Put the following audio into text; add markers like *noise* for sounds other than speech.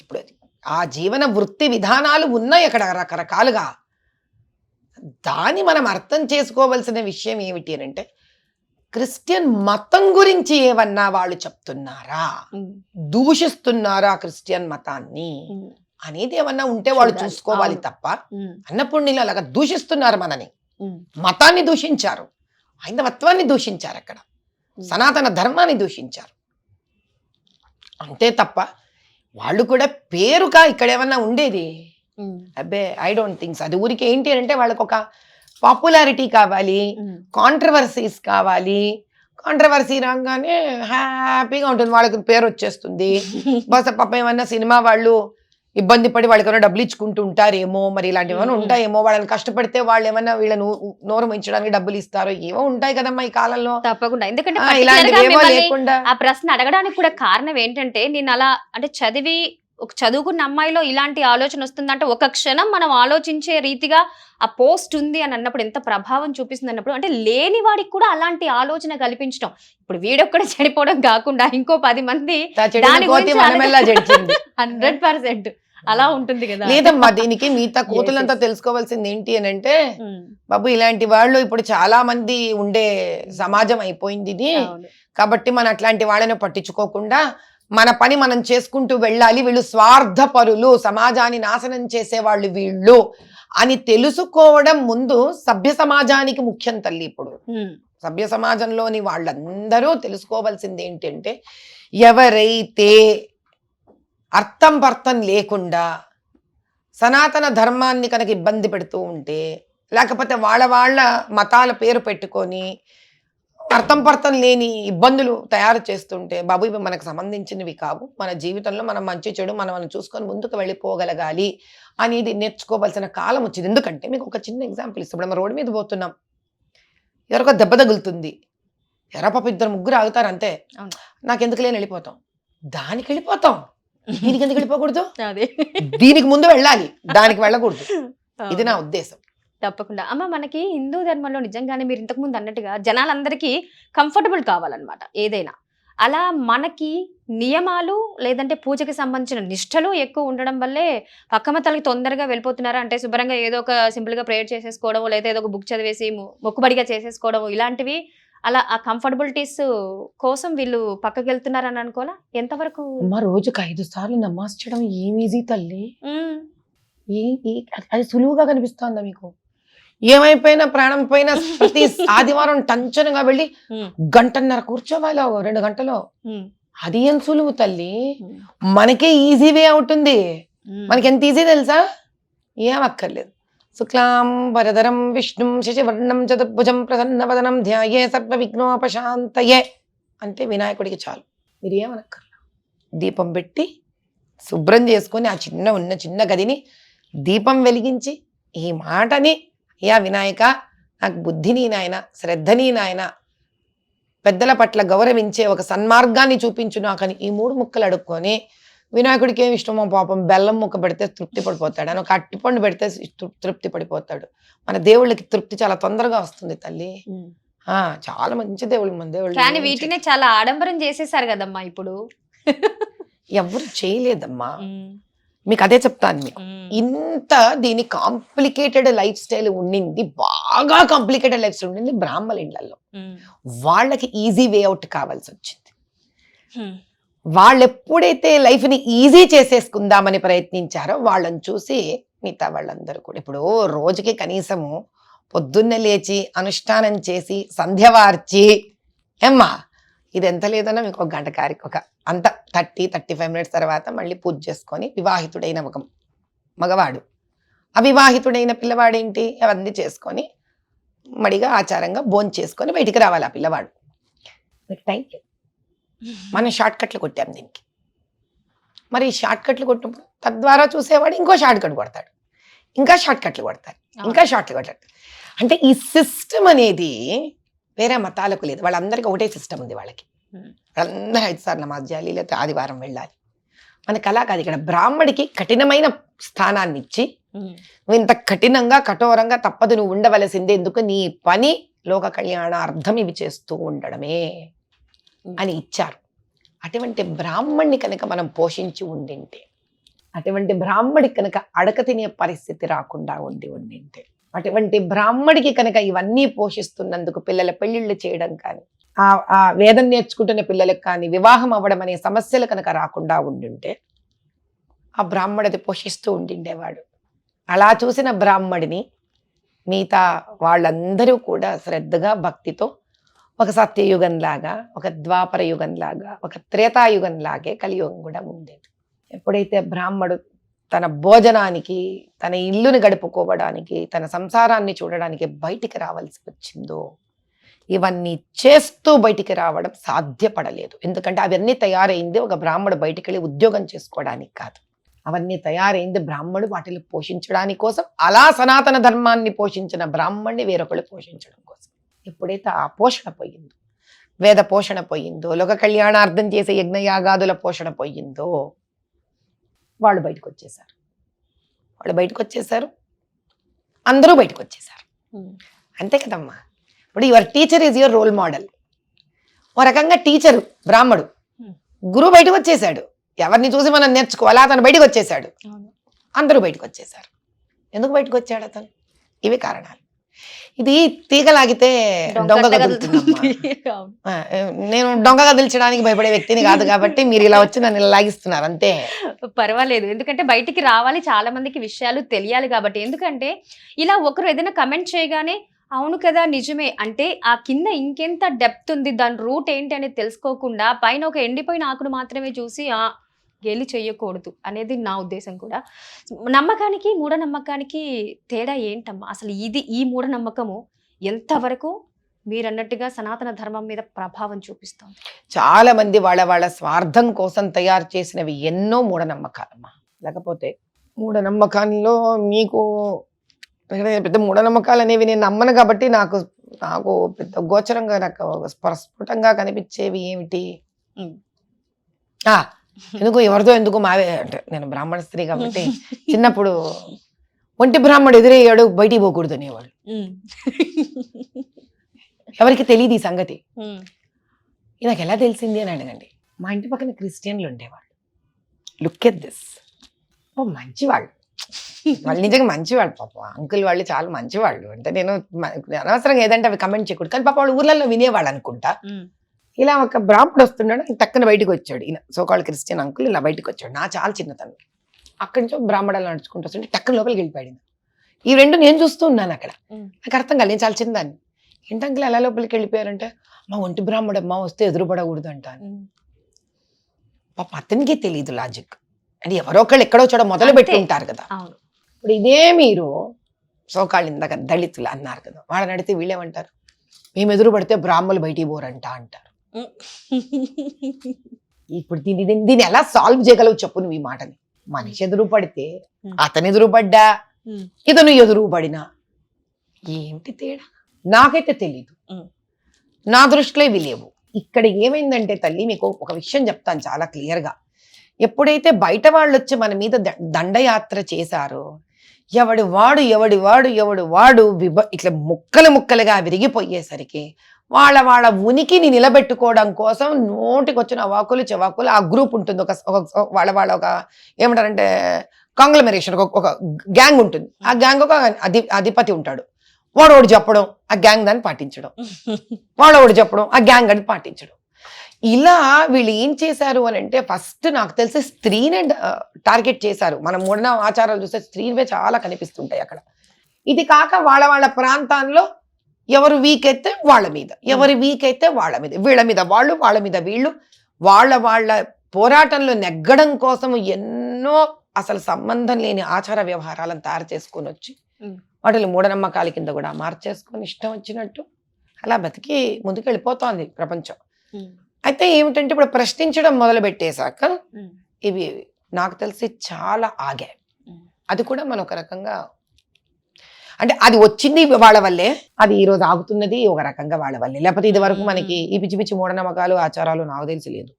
ఇప్పుడు ఆ జీవన వృత్తి విధానాలు ఉన్నాయి అక్కడ రకరకాలుగా. దాన్ని మనం అర్థం చేసుకోవలసిన విషయం ఏమిటి అని అంటే క్రిస్టియన్ మతం గురించి ఏమన్నా వాళ్ళు చెప్తున్నారా? దూషిస్తున్నారా క్రిస్టియన్ మతాన్ని? అనేది ఏమన్నా ఉంటే వాళ్ళు. చూసుకోవాలి. తప్ప ఉమ్, అన్నపూర్ణిలు అలాగా దూషిస్తున్నారు మనని. మతాన్ని దూషించారు. హైందవత్వాన్ని దూషించారు అక్కడ. సనాతన ధర్మాన్ని దూషించారు. అంతే తప్ప వాళ్ళు కూడా పేరుగా ఇక్కడ ఏమన్నా ఉండేది అబ్బే ఐ డోంట్ థింక్స్ అది ఊరికి ఏంటి అంటే వాళ్ళకి ఒక పాపులారిటీ కావాలి కాంట్రవర్సీస్ కావాలి. కాంట్రవర్సీ రాగానే హ్యాపీగా ఉంటుంది. వాళ్ళకి పేరు వచ్చేస్తుంది *laughs* బస్ పాప ఏమన్నా సినిమా వాళ్ళు ఇబ్బంది పడి వాళ్ళకి ఏమైనా డబ్బులు ఇచ్చుకుంటూ ఉంటారేమో మరి ఇలాంటివి ఏమైనా. ఉంటాయేమో వాళ్ళని కష్టపడితే వాళ్ళు ఏమైనా వీళ్ళను నోరు మించడానికి డబ్బులు ఇస్తారో ఏమో ఉంటాయి కదమ్మా ఈ కాలంలో. తప్పకుండా. ఎందుకంటే లేకుండా. ఆ ప్రశ్న అడగడానికి కూడా కారణం ఏంటంటే నేను అలా అంటే చదివి ఒక చదువుకున్న అమ్మాయిలో ఇలాంటి ఆలోచన వస్తుందంటే ఒక క్షణం మనం ఆలోచించే రీతిగా ఆ పోస్ట్ ఉంది అని అన్నప్పుడు ఎంత ప్రభావం చూపిస్తుంది అన్నప్పుడు అంటే లేని వాడికి కూడా అలాంటి ఆలోచన కల్పించడం. ఇప్పుడు వీడొక్కడే చనిపోవడం కాకుండా ఇంకో పది మంది *laughs* హండ్రెడ్ పర్సెంట్. అలా ఉంటుంది కదా. లేదమ్మా దీనికి మిగతా *laughs* కోతులంతా. తెలుసుకోవాల్సింది ఏంటి అని అంటే బాబు ఇలాంటి వాళ్ళు ఇప్పుడు చాలా మంది ఉండే సమాజం అయిపోయింది ఇది. కాబట్టి మనం అట్లాంటి వాళ్ళని పట్టించుకోకుండా మన పని మనం చేసుకుంటూ వెళ్ళాలి. వీళ్ళు స్వార్థపరులు సమాజాన్ని నాశనం చేసేవాళ్ళు వీళ్ళు అని తెలుసుకోవడం ముందు సభ్య సమాజానికి ముఖ్యం తల్లి ఇప్పుడు. సభ్య సమాజంలోని వాళ్ళందరూ తెలుసుకోవాల్సింది ఏంటంటే ఎవరైతే అర్థం పర్థం లేకుండా సనాతన ధర్మాన్ని కనుక ఇబ్బంది పెడుతూ ఉంటే లేకపోతే వాళ్ళ వాళ్ళ మతాల పేరు పెట్టుకొని అర్థం పర్థం లేని ఇబ్బందులు తయారు చేస్తుంటే బాబు ఇవి మనకు సంబంధించినవి కావు. మన జీవితంలో మనం మంచి చెడు మనం మనం చూసుకొని ముందుకు వెళ్ళిపోగలగాలి అనేది నేర్చుకోవాల్సిన కాలం వచ్చింది. ఎందుకంటే మీకు ఒక చిన్న ఎగ్జాంపుల్ ఇస్తాం. మనం రోడ్డు మీద పోతున్నాం. ఎవరికో దెబ్బ తగులుతుంది. ఎరా పాప ఇద్దరు ముగ్గురు ఆగుతారు అంతే. నాకెందుకు లేని వెళ్ళిపోతాం. దానికి వెళ్ళిపోతాం. దీనికి ఎందుకు వెళ్ళిపోకూడదు? అదే. దీనికి ముందు వెళ్ళాలి. దానికి వెళ్ళకూడదు. ఇది నా ఉద్దేశం. తప్పకుండా. అమ్మ మనకి హిందూ ధర్మంలో నిజంగానే మీరు ఇంతకు ముందు అన్నట్టుగా జనాలందరికీ కంఫర్టబుల్ కావాలన్నమాట ఏదైనా. అలా మనకి నియమాలు లేదంటే పూజకి సంబంధించిన నిష్టలు ఎక్కువ ఉండడం వల్లే పక్క మతాలకి తొందరగా వెళ్ళిపోతున్నారు అంటే శుభ్రంగా ఏదో ఒక సింపుల్గా ప్రేయర్ చేసేసుకోవడం లేదా ఏదో ఒక బుక్ చదివేసి మొక్కుబడిగా చేసేసుకోవడం ఇలాంటివి అలా ఆ కంఫర్టబిలిటీస్ కోసం వీళ్ళు పక్కకి వెళ్తున్నారని అనుకోవాలా? ఎంతవరకు? అమ్మ రోజుకి ఐదు సార్లు నమాజ్ చేయడం ఏం ఈజీ తల్లి. అది సులువుగా కనిపిస్తోందా మీకు? ఏమైపోయినా ప్రాణం పోయినా ప్రతి ఆదివారం టంచనగా వెళ్ళి గంటన్నర కూర్చోవాలి రెండు గంటలో. అది ఏం సులువు తల్లి? మనకే ఈజీ వే అవుతుంది. మనకి ఎంత ఈజీ తెలుసా? ఏం అక్కర్లేదు. శుక్లాం వరదరం విష్ణుం శశివర్ణం చతుర్భుజం ప్రసన్నవదనం ధ్యాయే సర్వ విఘ్నోపశాంతయే అంటే వినాయకుడికి చాలు. మీరు ఏమనక్కర్లా? దీపం పెట్టి శుభ్రం చేసుకొని ఆ చిన్న ఉన్న చిన్న గదిని దీపం వెలిగించి ఈ మాటని యా వినాయక నాకు బుద్ధిని నాయన శ్రద్ధని నాయన పెద్దల పట్ల గౌరవించే ఒక సన్మార్గాన్ని చూపించు నాకని ఈ మూడు ముక్కలు అడుక్కొని వినాయకుడికి ఏమి ఇష్టమో పాపం బెల్లం ముక్క పెడితే తృప్తి పడిపోతాడు. అని ఒక అట్టిపండు పెడితే తృప్తి పడిపోతాడు. మన దేవుళ్ళకి తృప్తి చాలా తొందరగా వస్తుంది తల్లి. చాలా మంచి దేవుళ్ళు మన దేవుళ్ళు. కానీ వీటినే చాలా ఆడంబరం చేసేసారు కదమ్మా ఇప్పుడు. ఎవరు చేయలేదమ్మా. మీకు అదే చెప్తాను మీకు. ఇంత దీని కాంప్లికేటెడ్ లైఫ్ స్టైల్ ఉండింది బాగా కాంప్లికేటెడ్ లైఫ్ స్టైల్ ఉండింది బ్రాహ్మణ ఇళ్ళలో వాళ్ళకి ఈజీ వే అవుట్ కావాల్సి వచ్చింది. వాళ్ళు ఎప్పుడైతే లైఫ్ని ఈజీ చేసేసుకుందామని ప్రయత్నించారో వాళ్ళని చూసి మిగతా వాళ్ళందరూ కూడా. ఇప్పుడు రోజుకి కనీసము పొద్దున్నే లేచి అనుష్ఠానం చేసి సంధ్యవార్చి. ఏమ్మా ఇది ఎంత లేదన్నా మీకు ఒక గంట కారి ఒక అంత థర్టీ థర్టీ ఫైవ్ మినిట్స్ తర్వాత మళ్ళీ పూజ చేసుకొని వివాహితుడైన ఒక మగవాడు. అవివాహితుడైన పిల్లవాడేంటి? అవన్నీ చేసుకొని మడిగా ఆచారంగా భోంచేసుకొని చేసుకొని బయటికి రావాలి ఆ పిల్లవాడు. టైం యూ మనం షార్ట్ కట్లు కొట్టాం దీనికి. మరి ఈ షార్ట్ కట్లు కొట్టినప్పుడు తద్వారా చూసేవాడు ఇంకో షార్ట్ కట్ కొడతాడు. ఇంకా షార్ట్ కట్లు కొడతారు ఇంకా షార్ట్ కొడతాడు. అంటే ఈ సిస్టమ్ అనేది వేరే మతాలకు లేదు. వాళ్ళందరికీ ఒకటే సిస్టమ్ ఉంది వాళ్ళకి. వాళ్ళందరూ ఐదు సార్లు నమాజ్ చేయాలి లేకపోతే ఆదివారం వెళ్ళాలి. మనకి అలా కాదు. ఇక్కడ బ్రాహ్మడికి కఠినమైన స్థానాన్ని ఇచ్చి నువ్వు ఇంత కఠినంగా కఠోరంగా తప్పదు. నువ్వు ఉండవలసిందే. ఎందుకు? నీ పని లోక కళ్యాణార్థం ఇవి చేస్తూ ఉండడమే. అని ఇచ్చారు. అటువంటి బ్రాహ్మణ్ణి కనుక మనం పోషించి ఉండింటే అటువంటి బ్రాహ్మడికి కనుక అడక తినే పరిస్థితి రాకుండా ఉండి ఉండింటే అటువంటి బ్రాహ్మడికి కనుక ఇవన్నీ పోషిస్తున్నందుకు పిల్లల పెళ్ళిళ్ళు చేయడం కానీ ఆ ఆ వేదం నేర్చుకుంటున్న పిల్లలకు కానీ వివాహం అవ్వడం అనే సమస్యలు కనుక రాకుండా ఉండుంటే ఆ బ్రాహ్మడిది పోషిస్తూ ఉండిండేవాడు. అలా చూసిన బ్రాహ్మడిని మిగతా వాళ్ళందరూ కూడా శ్రద్ధగా భక్తితో ఒక సత్యయుగంలాగా ఒక ద్వాపర యుగంలాగా ఒక త్రేతాయుగంలాగే కలియుగం కూడా ఉండేది. ఎప్పుడైతే బ్రాహ్మడు తన భోజనానికి తన ఇల్లుని గడుపుకోవడానికి తన సంసారాన్ని చూడడానికి బయటికి రావాల్సి వచ్చిందో ఇవన్నీ చేస్తూ బయటికి రావడం సాధ్యపడలేదు. ఎందుకంటే అవన్నీ తయారైంది ఒక బ్రాహ్మడు బయటికి వెళ్ళి ఉద్యోగం చేసుకోవడానికి కాదు. అవన్నీ తయారైంది బ్రాహ్మడు వాటిని పోషించడానికి కోసం అలా సనాతన ధర్మాన్ని పోషించిన బ్రాహ్మణ్ణి వేరొకళ్ళు పోషించడం కోసం. ఎప్పుడైతే ఆ పోషణ పోయిందో వేద పోషణ పోయిందో లోక కళ్యాణార్థం చేసే యజ్ఞయాగాదుల పోషణ పోయిందో వాళ్ళు బయటకు వచ్చేసారు వాళ్ళు బయటకు వచ్చేసారు అందరూ బయటకు వచ్చేసారు అంతే కదమ్మా. ఇప్పుడు your teacher is your role model. ఓ రకంగా టీచరు బ్రాహ్మడు. గురువు బయటకు వచ్చేసాడు ఎవరిని చూసి మనం నేర్చుకోవాలా? అతను బయటకు వచ్చేసాడు అందరూ బయటకు వచ్చేసారు ఎందుకు బయటకు వచ్చాడు అతను? ఇవి కారణాలు. ఇది తీగలాగితే దొంగ నేను దొంగ కదిల్చడానికి భయపడే వ్యక్తిని కాదు *laughs* కాబట్టి మీరు ఇలా వచ్చి నన్ను లాగిస్తున్నారు అంతే. పర్వాలేదు. ఎందుకంటే బయటికి రావాలి చాలా మందికి విషయాలు తెలియాలి కాబట్టి. ఎందుకంటే ఇలా ఒకరు ఏదైనా కమెంట్ చేయగానే అవును కదా నిజమే. అంటే ఆ కింద ఇంకెంత డెప్త్ ఉంది దాని రూట్ ఏంటి అనేది తెలుసుకోకుండా పైన ఒక ఎండిపోయిన ఆకును మాత్రమే చూసి గేలి చెయ్యకూడదు అనేది నా ఉద్దేశం కూడా. నమ్మకానికి మూఢనమ్మకానికి తేడా ఏంటమ్మా? అసలు ఇది ఈ మూఢనమ్మకము ఎంతవరకు మీరు అన్నట్టుగా సనాతన ధర్మం మీద ప్రభావం చూపిస్తుంది? చాలా మంది వాళ్ళ వాళ్ళ స్వార్థం కోసం తయారు చేసినవి ఎన్నో మూఢనమ్మకాలమ్మా. లేకపోతే మూఢనమ్మకాల్లో మీకు పెద్ద మూఢనమ్మకాలు అనేవి నేను నమ్మను కాబట్టి నాకు నాకు పెద్ద గోచరంగా నాకు స్పష్టంగా కనిపించేవి ఏమిటి? ఎందుకు ఎవరిదో ఎందుకు మావే అంటే నేను బ్రాహ్మణ స్త్రీ కాబట్టి *laughs* చిన్నప్పుడు ఒంటి బ్రాహ్మడు ఎదురయ్యాడు బయటికి పోకూడదు అనేవాళ్ళు. *laughs* ఎవరికి తెలియదు ఈ సంగతి. నాకు ఎలా తెలిసింది అని అడగండి. మా ఇంటి పక్కన క్రిస్టియన్లు ఉండేవాళ్ళు. లుక్ ఎట్ దిస్ ఓ మంచివాళ్ళు. వాళ్ళు నిజంగా మంచివాళ్ళు పాప. అంకుల్ వాళ్ళు చాలా మంచివాళ్ళు. అంటే నేను అనవసరంగా ఏదంటే అవి కమెంట్ చేయకూడదు. కానీ పాప వాళ్ళు ఊర్లలో వినేవాళ్ళు అనుకుంటా. ఇలా ఒక బ్రాహ్మడు వస్తున్నాడు టక్కున బయటకు వచ్చాడు. ఈయన సోకాళ్ళు క్రిస్టియన్ అంకుల్ ఇలా బయటకు వచ్చాడు. నా చాలా చిన్నతనం అక్కడి నుంచి ఒక బ్రాహ్మణాలు నడుచుకుంటూ వస్తుంటే టక్కున లోపలికి వెళ్ళిపోయాడు. ఈ రెండు నేను చూస్తూ ఉన్నాను అక్కడ. నాకు అర్థం కాలేదు నేను చాలా చిన్నదాన్ని. ఏంటి అంకుల్ ఎలా లోపలికి వెళ్ళిపోయారంటే మా ఒంటి బ్రాహ్మడు అమ్మ వస్తే ఎదురుపడకూడదు అంటాను. పాప అతనికి తెలియదు లాజిక్ అంటే ఎవరో ఒకళ్ళు ఎక్కడో చోట మొదలు పెట్టి అంతే. ఉంటారు కదా. ఇప్పుడు ఇదే మీరు సోకాళ్ళు ఇందాక దళితులు అన్నారు కదా. వాళ్ళని అడిగితే వీళ్ళేమంటారు మేము ఎదురు పడితే బ్రాహ్మలు బయటికి పోరంట అంటారు. ఇప్పుడు దీన్ని దీన్ని- ఎలా సాల్వ్ చేయగలవు చెప్పు నువ్వు ఈ మాటని. మనిషి ఎదురు పడితే. అతను ఎదురు పడ్డా. ఇతను ఎదురు పడినా? ఏంటి తేడా? నాకైతే తెలీదు. నా దృష్టిలో ఇవి లేవు. ఇక్కడ ఏమైందంటే తల్లి మీకు ఒక విషయం చెప్తాను చాలా క్లియర్గా ఎప్పుడైతే బయట వాళ్ళు వచ్చి మన మీద దండయాత్ర చేశారో ఎవడి వాడు ఎవడి వాడు ఎవడు వాడు విభ ఇట్లా ముక్కలు ముక్కలుగా విరిగిపోయేసరికి వాళ్ళ వాళ్ళ ఉనికిని నిలబెట్టుకోవడం కోసం నోటికొచ్చిన వాకులు చెవాకులు ఆ గ్రూప్ ఉంటుంది. ఒక వాళ్ళ వాళ్ళ ఒక ఏమంటారంటే కాంగ్లమరేషన్ ఒక ఒక గ్యాంగ్ ఉంటుంది. ఆ గ్యాంగ్ ఒక అధి అధిపతి ఉంటాడు. వాడు ఒకటి చెప్పడం ఆ గ్యాంగ్ దాన్ని పాటించడం. వాడు ఒకటి చెప్పడం ఆ గ్యాంగ్ అని పాటించడం. ఇలా వీళ్ళు ఏం చేశారు అని అంటే ఫస్ట్ నాకు తెలిసి స్త్రీనే టార్గెట్ చేశారు. మనం మూడన ఆచారాలు చూస్తే స్త్రీవే చాలా కనిపిస్తుంటాయి అక్కడ. ఇది కాక వాళ్ళ వాళ్ళ ప్రాంతాల్లో ఎవరు వీక్ అయితే వాళ్ళ మీద ఎవరు వీక్ అయితే వాళ్ళ మీద వీళ్ళ మీద వాళ్ళు వాళ్ళ మీద వీళ్ళు వాళ్ళ వాళ్ళ పోరాటంలో నెగ్గడం కోసం ఎన్నో అసలు సంబంధం లేని ఆచార వ్యవహారాలను తయారు చేసుకొని వచ్చి ఉమ్. వాటిని మూఢనమ్మకాల కింద కూడా మార్చేసుకొని ఇష్టం వచ్చినట్టు అలా బతికి ముందుకు వెళ్ళిపోతోంది ప్రపంచం ఉమ్. అయితే ఏమిటంటే ఇప్పుడు ప్రశ్నించడం మొదలు పెట్టేశాక. ఇవి నాకు తెలిసి చాలా ఆగాయి. అది కూడా మనం ఒక రకంగా అంటే అది వచ్చింది వాళ్ళ వల్లే అది ఈ రోజు ఆగుతున్నది ఒక రకంగా వాళ్ళ వల్లే. లేకపోతే ఇది వరకు మనకి ఈ పిచ్చి పిచ్చి మూఢనమ్మకాలు ఆచారాలు నాకు తెలిసి లేదు.